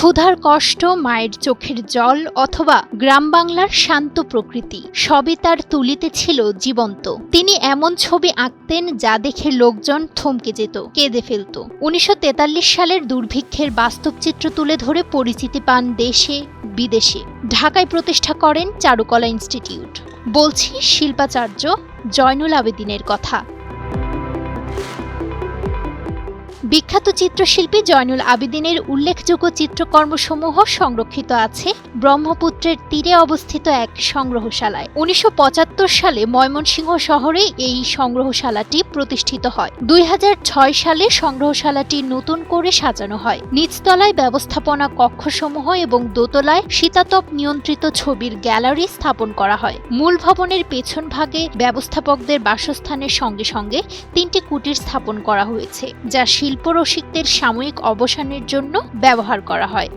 ক্ষুধার কষ্ট, মায়ের চোখের জল অথবা গ্রাম বাংলার শান্ত প্রকৃতি, সবই তার তুলিতে ছিল জীবন্ত। তিনি এমন ছবি আঁকতেন যা দেখে লোকজন থমকে যেত, কেঁদে ফেলত। উনিশশো তেতাল্লিশ সালের দুর্ভিক্ষের বাস্তব চিত্র তুলে ধরে পরিচিতি পান দেশে, বিদেশে। ঢাকায় প্রতিষ্ঠা করেন চারুকলা ইনস্টিটিউট। বলছি শিল্পাচার্য জয়নুল আবেদিনের কথা। বিখ্যাত চিত্রশিল্পী জয়নুল আবেদিনের উল্লেখযোগ্য চিত্রকর্মসমূহ সংরক্ষিত আছে ব্রহ্মপুত্রের তীরে অবস্থিত এক সংগ্রহশালায়। উনিশশো পঁচাত্তর সালে ময়মনসিংহ শহরে এই সংগ্রহশালাটি প্রতিষ্ঠিত হয়। দুই হাজার ছয় সালে সংগ্রহশালাটি নতুন করে সাজানো হয়। নিচতলায় ব্যবস্থাপনা কক্ষসমূহ এবং দোতলায় শীতাতপ নিয়ন্ত্রিত ছবির গ্যালারি স্থাপন করা হয়। মূল ভবনের পেছন ভাগে ব্যবস্থাপকদের বাসস্থানের সঙ্গে সঙ্গে তিনটি কুটির স্থাপন করা হয়েছে, যা শিল্পরসিকদের সাময়িক অবসানের জন্য ব্যবহার করা হয়।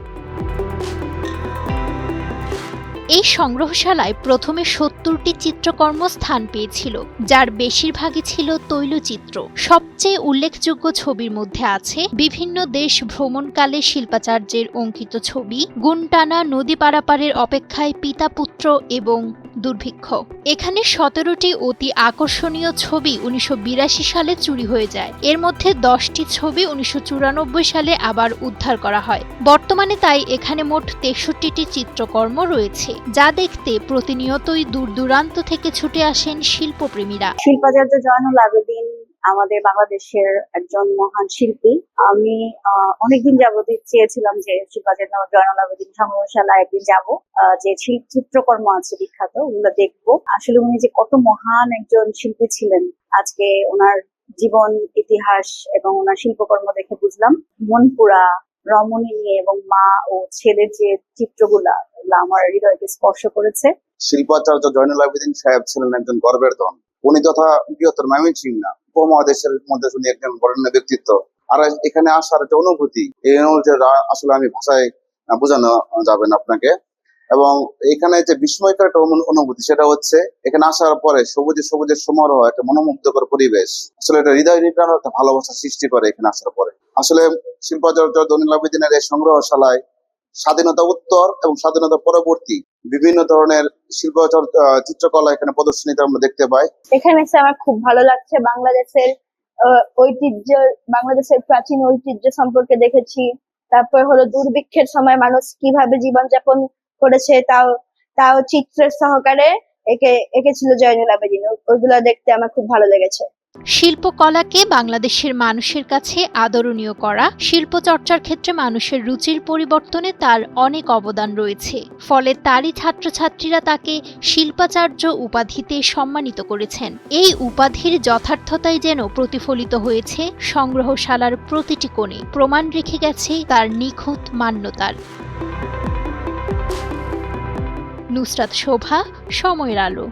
এই সংগ্রহশালায় প্রথমে সত্তরটি চিত্রকর্ম স্থান পেয়েছিল, যার বেশিরভাগই ছিল তৈলচিত্র। সবচেয়ে উল্লেখযোগ্য ছবির মধ্যে আছে বিভিন্ন দেশ ভ্রমণকালে শিল্পাচার্যের অঙ্কিত ছবি, গুনটানা নদী পারাপারের অপেক্ষায় পিতা পুত্র এবং দুর্ভিক্ষ। এখানে সতেরোটি অতি আকর্ষণীয় ছবি উনিশশো বিরাশি সালে চুরি হয়ে যায়। এর মধ্যে দশটি ছবি উনিশশো চুরানব্বই সালে আবার উদ্ধার করা হয়। বর্তমানে তাই এখানে মোট তেষট্টিটি চিত্রকর্ম রয়েছে। যা দেখতে প্রতিনিয়তই দূর দূরান্ত থেকে ছুটে আসেন শিল্পপ্রেমীরা। শিল্পাচার্য জয়নুল আবেদিন আমাদের বাংলাদেশের একজন মহান শিল্পী। আমি অনেকদিন যাবতই চেয়েছিলাম যে শিল্পাচার্য জয়নুল আবেদিন সংগ্রহশালা একদিন যাব। যে চিত্রকর্ম আছে বিখ্যাত, ওগুলো দেখব। আসলে উনি যে কত মহান একজন শিল্পী ছিলেন, আজকে ওনার জীবন, ইতিহাস এবং ওনার শিল্পকর্ম দেখে বুঝলাম। মনপুরা রমণী নিয়ে এবং মা ও ছেলের যে চিত্রগুলা আমার হৃদয়কে স্পর্শ করেছে। শিল্পাচার্য জয়নুল আবেদিন সাহেব ছিলেন একজন গর্বের ধন। উনি তথা বৃহত্তর ময়মনসিং না উপমহাদেশের মধ্যে উনি একজন বরেণ্য ব্যক্তিত্ব। আর এখানে আসার যে অনুভূতি, এই অনুভূতি আসলে আমি ভাষায় বোঝানো যাবে না আপনাকে। এবং এখানে যে বিস্ময়কর একটা অনু- অনুভূতি, সেটা হচ্ছে এখানে আসার পরে সবুজে সবুজের সমারোহ, একটা মনোমুগ্ধকর পরিবেশ। আসলে এটা হৃদয় নিটানো একটা ভালোবাসা সৃষ্টি করে এখানে আসার পরে। আসলে শিল্পাচার্য আবেদিনের এই সংগ্রহশালায় স্বাধীনতা উত্তর এবং স্বাধীনতা পরবর্তী বিভিন্ন ধরনের শিল্প চিত্রকলা এখানে প্রদর্শনীতে আমরা দেখতে পাই। এখানে এসে আমার খুব ভালো লাগছে। বাংলাদেশের ঐতিহ্য বাংলাদেশের প্রাচীন ঐতিহ্য সম্পর্কে দেখেছি। তারপর হলো দুর্ভিক্ষের সময় মানুষ কীভাবে জীবনযাপন করেছে, তাও তাও চিত্রের সহকারে একে এঁকেছিল জয়নুল আবেদিন। ওইগুলো দেখতে আমার খুব ভালো লেগেছে। শিল্পকলাকে বাংলাদেশের মানুষের কাছে আদরণীয় করা শিল্প চর্চার ক্ষেত্রে মানুষের রুচির পরিবর্তনে তার অনেক অবদান রয়েছে। ফলে তারই ছাত্রছাত্রীরা তাকে শিল্পাচার্য উপাধিতে সম্মানিত করেছেন। এই উপাধির যথার্থতাই যেন প্রতিফলিত হয়েছে সংগ্রহশালার প্রতিটি কোণে। প্রমাণ রেখে গেছে তার নিখুঁত মান্যতার। নুসরাত শোভা সময়ের আলো।